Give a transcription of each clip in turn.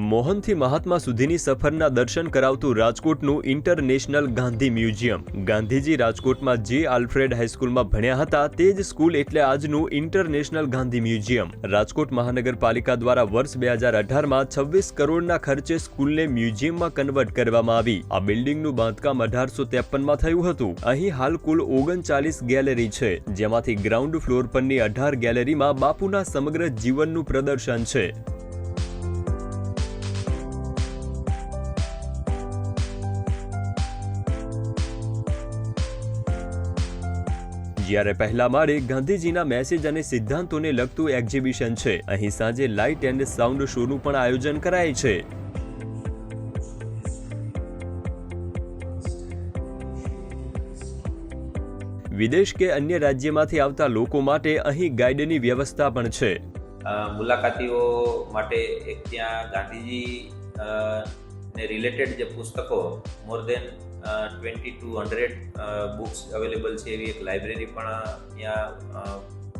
મોહનથી મહાત્મા સુધીની સફરના દર્શન કરાવતું રાજકોટનું ઇન્ટરનેશનલ ગાંધી મ્યુઝિયમ. ગાંધીજી રાજકોટમાં જે આલ્ફ્રેડ હાઈસ્કૂલમાં ભણ્યા હતા તે જ સ્કૂલ એટલે આજનું ઇન્ટરનેશનલ ગાંધી મ્યુઝિયમ. રાજકોટ મહાનગરપાલિકા દ્વારા વર્ષ બે હજાર અઢારમાં છવ્વીસ કરોડના ખર્ચે સ્કૂલને મ્યુઝિયમમાં કન્વર્ટ કરવામાં આવી. આ બિલ્ડિંગનું બાંધકામ અઢારસો ત્રેપનમાં થયું હતું. અહીં હાલ કુલ ઓગણચાલીસ ગેલેરી છે, જેમાંથી ગ્રાઉન્ડ ફ્લોર પરની અઢાર ગેલેરીમાં બાપુના સમગ્ર જીવનનું પ્રદર્શન છે. જ્યારે પહેલા માળે ગાંધીજીના મેસેજ અને સિદ્ધાંતોને લગતું એક્ઝિબિશન છે, અહીં સાંજે લાઇટ એન્ડ સાઉન્ડ શોનું પણ આયોજન કરાય છે. વિદેશ કે અન્ય રાજ્યમાંથી આવતા લોકો માટે અહીં ગાઈડની વ્યવસ્થા પણ છે. મુલાકાતીઓ માટે એક ત્યાં ગાંધીજી રિલેટેડ જે પુસ્તકો more than twenty two hundred books available છે એવી એક લાઇબ્રેરી પણ ત્યાં અ,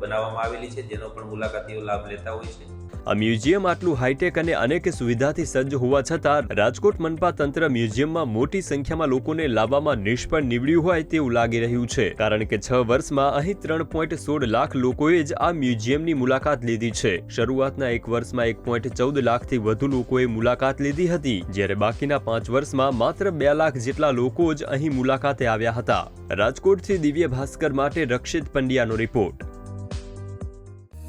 બનાવવામાં આવેલી છે, જેનો પણ મુલાકાતીઓ લાભ લેતા હોય છે. આ મ્યુઝિયમ આટલું હાઈટેક અને અનેક સુવિધાથી સજ્જ હોવા છતાં, રાજકોટ મનપા તંત્ર મ્યુઝિયમમાં મોટી સંખ્યામાં લોકોને લાવવામાં નિષ્ફળ નીવડ્યું હોય તેવું લાગી રહ્યું છે. કારણ કે છ વર્ષમાં અહીં ત્રણ પોઈન્ટ સોળ લાખ લોકોએ જ આ મ્યુઝિયમની મુલાકાત લીધી છે. શરૂઆતના એક વર્ષમાં એક પોઈન્ટ ચૌદ લાખથી વધુ લોકોએ મુલાકાત લીધી હતી, જ્યારે બાકીના પાંચ વર્ષમાં માત્ર બે લાખ જેટલા લોકો જ અહીં મુલાકાતે આવ્યા હતા. રાજકોટથી દિવ્ય ભાસ્કર માટે રક્ષિત પંડ્યાનો રિપોર્ટ.